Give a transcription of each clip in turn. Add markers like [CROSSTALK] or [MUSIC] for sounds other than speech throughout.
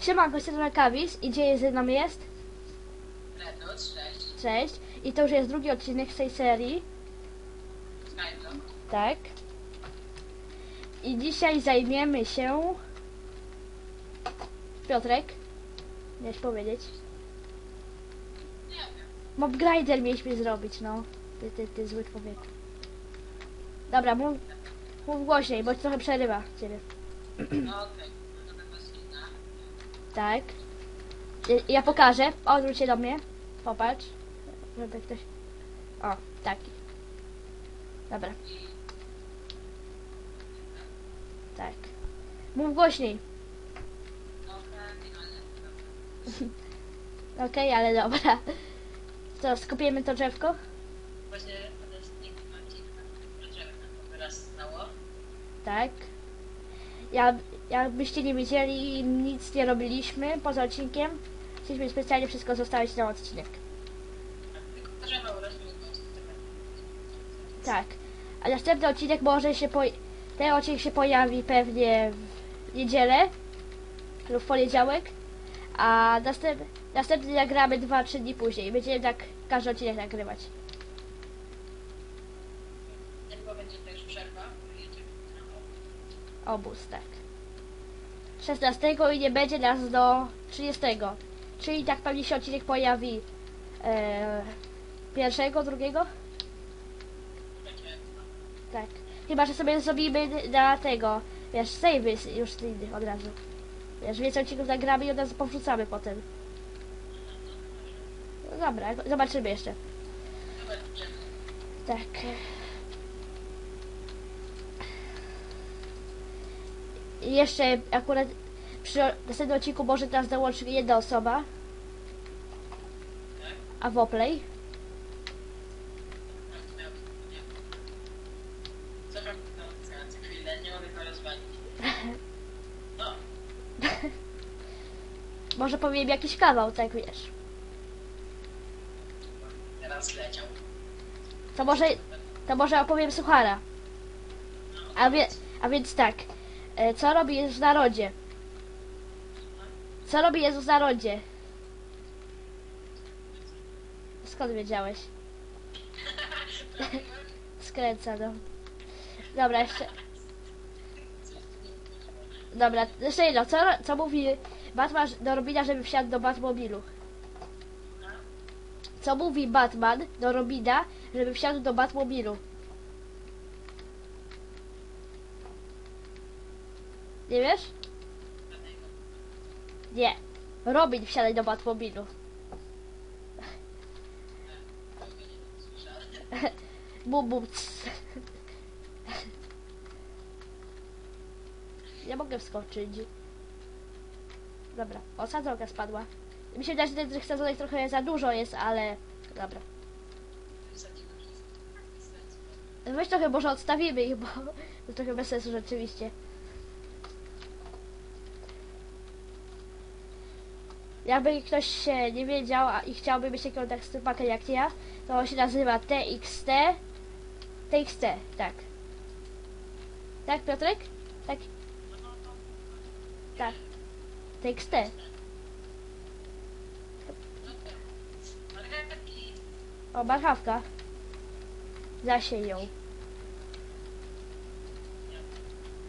Siemanko, jestem Kawis i gdzie ze mną jest? Redos, cześć. Cześć. I to już jest drugi odcinek z tej serii, Skyblock. tak? I dzisiaj zajmiemy się... Piotrek? Miałeś powiedzieć? Nie wiem. Mob grinder mieliśmy zrobić, no. Ty, ty, ty zły człowiek. Dobra, mów, mów głośniej, bo trochę przerywa ciebie. No okej. Tak. I- Ja pokażę. Odwróć się do mnie. Popatrz. Żeby ktoś... O, taki. Dobra, tak. Mów głośniej. okej, ale [LAUGHS] Okej, ale dobra. To skupiemy to drzewko? Nam wyrastało. Tak. Ja, jakbyście nie wiedzieli, nic nie robiliśmy poza odcinkiem. Chcieliśmy specjalnie wszystko zostawić na odcinek. Od Tak. A następny odcinek może się po... Ten odcinek się pojawi pewnie w niedzielę lub w poniedziałek. A następ... następny nagramy 2-3 dni później. Będziemy tak każdy odcinek nagrywać. Niedługo będzie też przerwa, bo jedziemy na Obóz, tak. 16 i nie będzie nas do 30. Czyli tak pewnie się odcinek pojawi e, pierwszego, drugiego? Tak. Chyba, że sobie zrobimy na tego, wiesz, savey już z innych od razu. Wiesz, więcej odcinków nagramy i od razu powrzucamy potem. No dobra, zobaczymy jeszcze. Tak. Jeszcze akurat przy następnym odcinku może nas dołączy jedna osoba. A w Oplay? Miał nie. Co tam za chwilę, nie mogę go rozwalić. No, Może powiem jakiś kawał, tak wiesz. teraz leciał. To może, to może opowiem suchara. A, wie, a więc tak. E, co robi Jezus w narodzie? Co robi Jezus w narodzie? Skąd wiedziałeś? [LAUGHS] Skręca, no. Dobra, jeszcze. Dobra, jeszcze jedno. Co, co mówi Batman do Robina, żeby wsiadł do Batmobilu? Co mówi Batman do Robina, żeby wsiadł do Batmobilu? Nie wiesz? Nie. Robin wsiadaj do Batmobilu. [LAUGHS] Bum bum. Nie mogę wskoczyć. Dobra, o sadzonka spadła. Mi się wydaje, że tych sadzonek trochę za dużo jest, ale... Dobra. Weź trochę może odstawimy ich, bo to trochę bez sensu rzeczywiście. Jakby ktoś się nie wiedział a- i chciałby mieć taką teksturpakę jak ja, to on się nazywa TXT. TXT, tak. Tak, Piotrek? Tak. Tak. TXT. O, marchawka. Zasiej ją.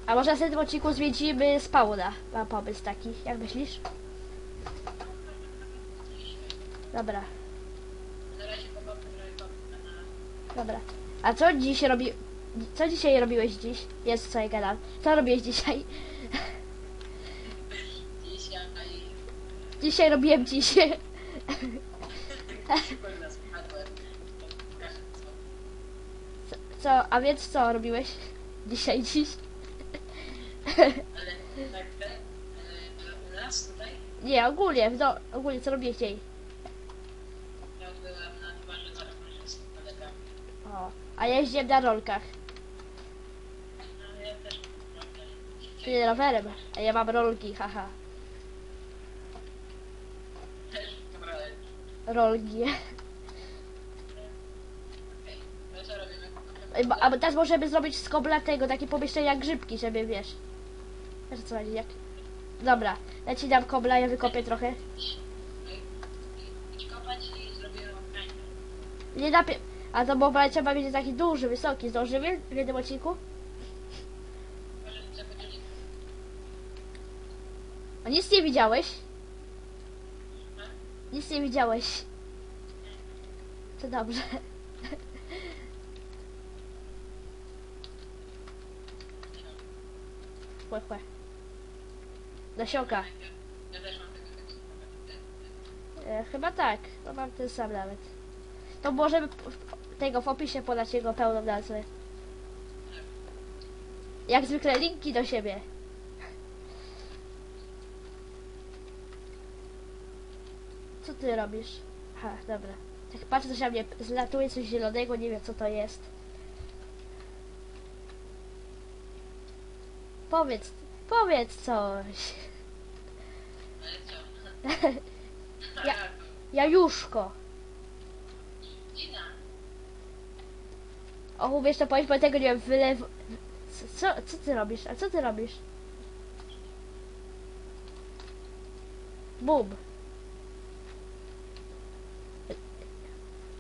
A może w następnym odcinku zwiedzimy spawna. Mam pomysł taki. Jak myślisz? Dobra, dobra. A co dziś robi... Co dzisiaj robiłeś dziś? Jest co ja gadam. Co robiłeś dzisiaj? Dzisiaj Dzisiaj robiłem spadłem. Co, a więc co robiłeś? Dzisiaj, dziś? Ale tak ten, ale u nas tutaj Nie, ogólnie, w do, ogólnie co robiłeś dzisiaj? A jeździłem na rolkach. Czyli rowerem. A ja mam rolki, haha. Rolki. Albo teraz możemy zrobić z kobla tego, takie pomieszczenia jak grzybki, żeby wiesz. Wiesz co chodzi, jak... Dobra, ja ci dam kobla, ja wykopię trochę. Nie napie... A to bo trzeba mieć taki duży, wysoki. Zdążymy w jednym odcinku? A nic nie widziałeś? Nic nie widziałeś. To dobrze. Chłe, chłe. Tekstu. E, chyba tak. No mam ten sam nawet. To możemy tego w opisie podać jego pełną nazwę. Jak zwykle linki do siebie. Co ty robisz? Aha, dobra. Tak patrzę, coś na mnie zlatuje coś zielonego, nie wiem co to jest. Powiedz, powiedz coś. [LAUGHS] Ja- Jajuszko. O, uwierz to powiedzieć, bo tego nie wylew... Co, co ty robisz? A co ty robisz? Bum.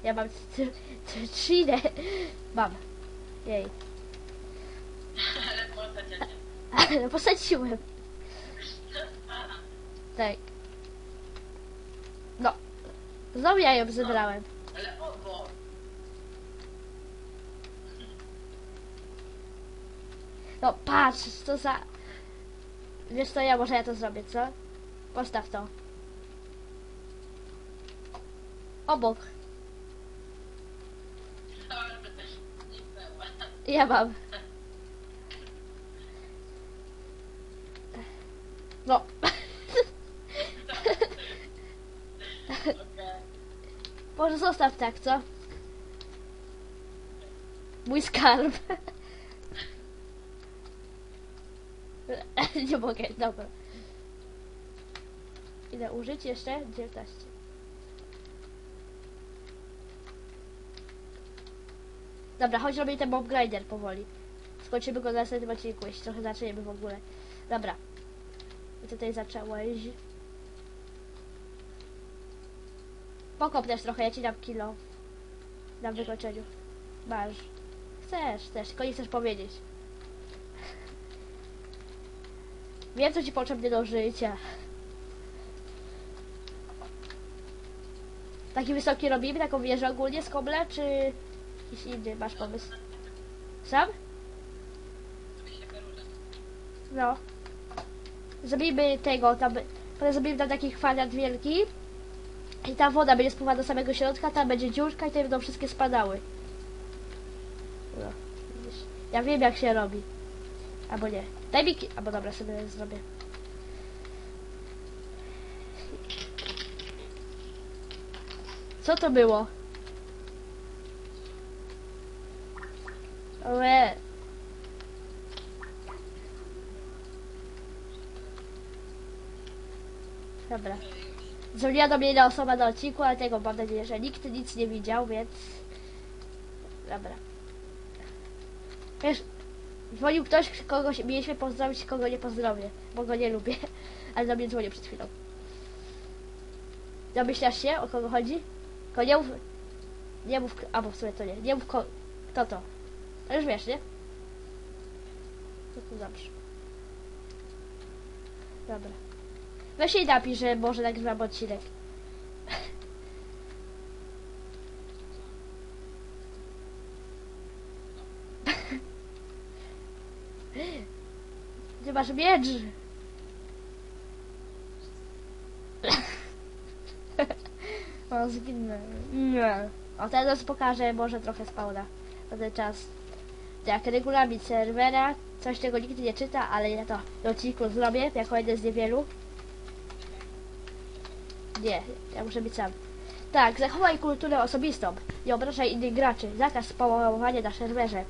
Ja mam tr- tr- trzcinę. Mam. Jej. Ale posadziłem. Tak. No. Znowu ja ją zebrałem. Ale obo. No patrz, co za... Wiesz co, ja może ja to zrobię, co? Postaw to. Obok. Ja mam. No. Może zostaw tak, co? Mój skarb. [LAUGHS] Nie mogę, dobra. Ile użyć jeszcze? 19. Dobra, chodź robimy ten mob grinder powoli. Skończymy go na następnym odcinku, jeśli trochę zaczniemy w ogóle. Dobra. I tutaj zacząłeś. Pokop też trochę, ja ci dam kilo. Na wykończeniu. Masz. Chcesz, chcesz, tylko nie chcesz powiedzieć. Wiem, co ci potrzebne do życia. Taki wysoki robimy, taką wieżę ogólnie z kobla, czy jakiś inny masz pomysł? Sam? No. Zrobimy tego, tam, potem zrobimy tam taki kwadrat wielki i ta woda będzie spływała do samego środka, tam będzie dziurka i te będą wszystkie spadały. No. Ja wiem jak się robi. Albo nie. Daj mi Albo dobra, sobie zrobię. Co to było? Ue. Dobra. Dzwoniła do mnie jedna osoba na odcinku, ale tego mam nadzieję, że nikt nic nie widział, więc... Dobra. Wiesz, dzwonił ktoś, kogo mieliśmy pozdrowić, kogo nie pozdrowię, bo go nie lubię. [LAUGHS] Ale do mnie dzwonił przed chwilą. Domyślasz się, o kogo chodzi? Tylko nie mów... Nie mów... Albo w sumie to nie. Nie mów ko... Kto to? No już wiesz, nie? No to dobrze. Dobra. Weź jej napisz, że może nagrywam odcinek. Ty masz miecz. [LAUGHS] O, zginę. Nie. O, teraz pokażę może trochę spawna na ten czas. Tak, regulamin serwera. Coś, czego nikt nie czyta, ale ja to w odcinku zrobię, jako jeden z niewielu. Nie, ja muszę być sam. Tak, zachowaj kulturę osobistą. Nie obrażaj innych graczy. Zakaz spałowania na serwerze.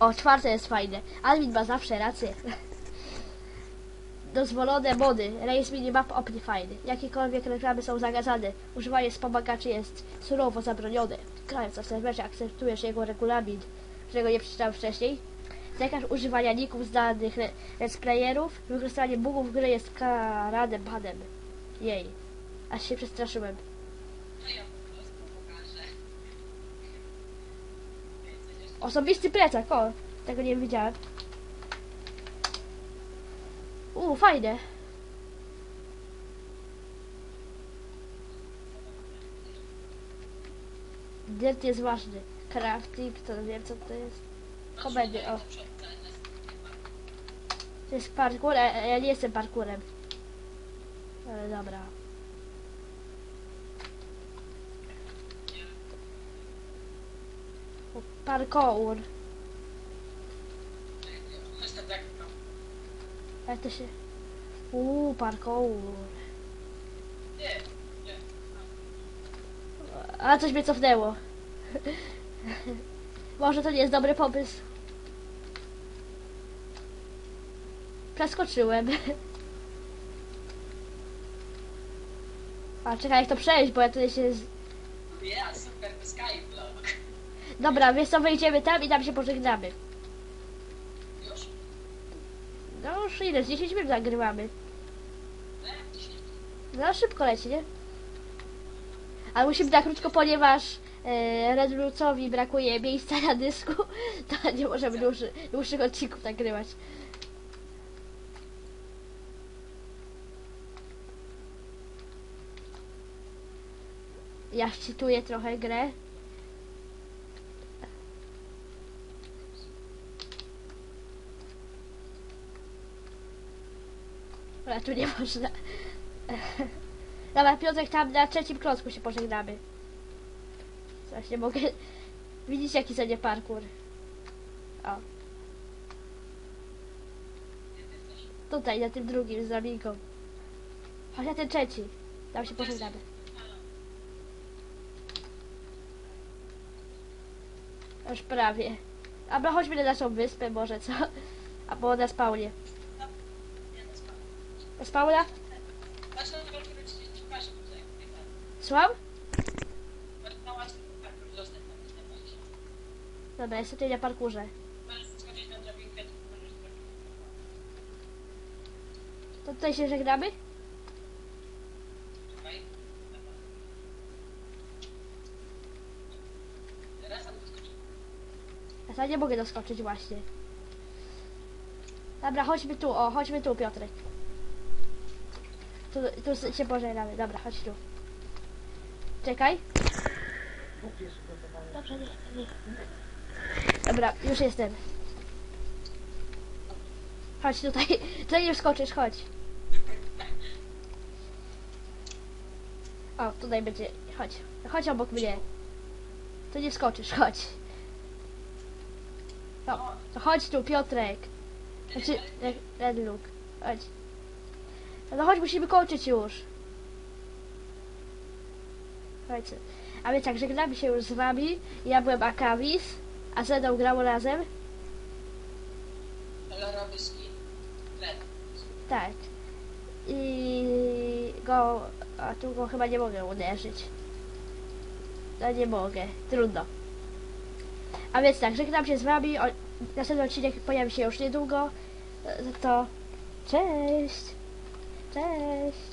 O, czwarte jest fajne. Admin ma zawsze rację. [LAUGHS] Dozwolone mody. Rejestr minimap Optifine. Jakiekolwiek reklamy są zakazane. Używanie wspomagaczy jest surowo zabronione. Grając na serwerze akceptujesz jego regulamin. którego nie przeczytałem wcześniej. Zakaz używania ników znanych le- let's. Wykorzystanie bugów gry jest karanym panem. Jej. Aż się przestraszyłem. Osobisty plecak, o! Tego nie widziałem. Uuu, fajne. Dirt jest ważny. Crafting, to wiem co to jest. Komedy, o. To jest parkour, a a ja nie jestem parkurem. Ale dobra. Parkour. Jestem tak, no. Jak to się... Uuu, parkour. Nie, nie. A coś mnie cofnęło. [LAUGHS] Może to nie jest dobry pomysł. Przeskoczyłem. [LAUGHS] A czekaj, jak to przejść, bo ja tutaj się... Z... Ja, super. Dobra, wiesz co, wejdziemy tam i tam się pożegnamy. No już ile, z 10 minut nagrywamy. No szybko leci, nie? Ale musimy na krótko, ponieważ Bluesowi brakuje miejsca na dysku, [LAUGHS] to nie możemy dłuższy, dłuższych odcinków nagrywać. Ja wczytuję trochę grę. Ale tu nie można. [LAUGHS] Dobra, Piotrek, tam na trzecim klocku się pożegnamy. Coś nie mogę... Widzicie, jaki sobie parkour. O. Tutaj, na tym drugim, z Raminką. Chodź na ten trzeci. Tam się pożegnamy. Już prawie. Dobra, chodźmy na naszą wyspę może, co? Albo na spawnie. Nie, no spoko. Na spawna? Zacznę na walkę robić ci pokażę tutaj. Jak tak. Słucham? Dobra, jestem tutaj na parkurze. To tutaj się żegnamy? Skoczyć. Ja nie mogę doskoczyć właśnie. Dobra, chodźmy tu, o, chodźmy tu, Piotrek. Tu, tu się pożegnamy, dobra, chodź tu. Czekaj. Dobrze, nie, nie. Dobra, już jestem. Chodź tutaj, [LAUGHS] tutaj nie wskoczysz, chodź. O, tutaj będzie, chodź, chodź obok mnie. Tu nie wskoczysz, chodź. No, to chodź tu, Piotrek. Znaczy, Red- chodź. No chodź, musimy kończyć już. Chodź. A więc tak, żegnamy się już z wami. Ja byłem Akawis, a ze mną grało razem. Red. Tak. I go... A tu go chyba nie mogę uderzyć. No nie mogę. Trudno. A więc tak, żegnam się z wami. O, następny odcinek pojawi się już niedługo. E, To cześć. Cześć.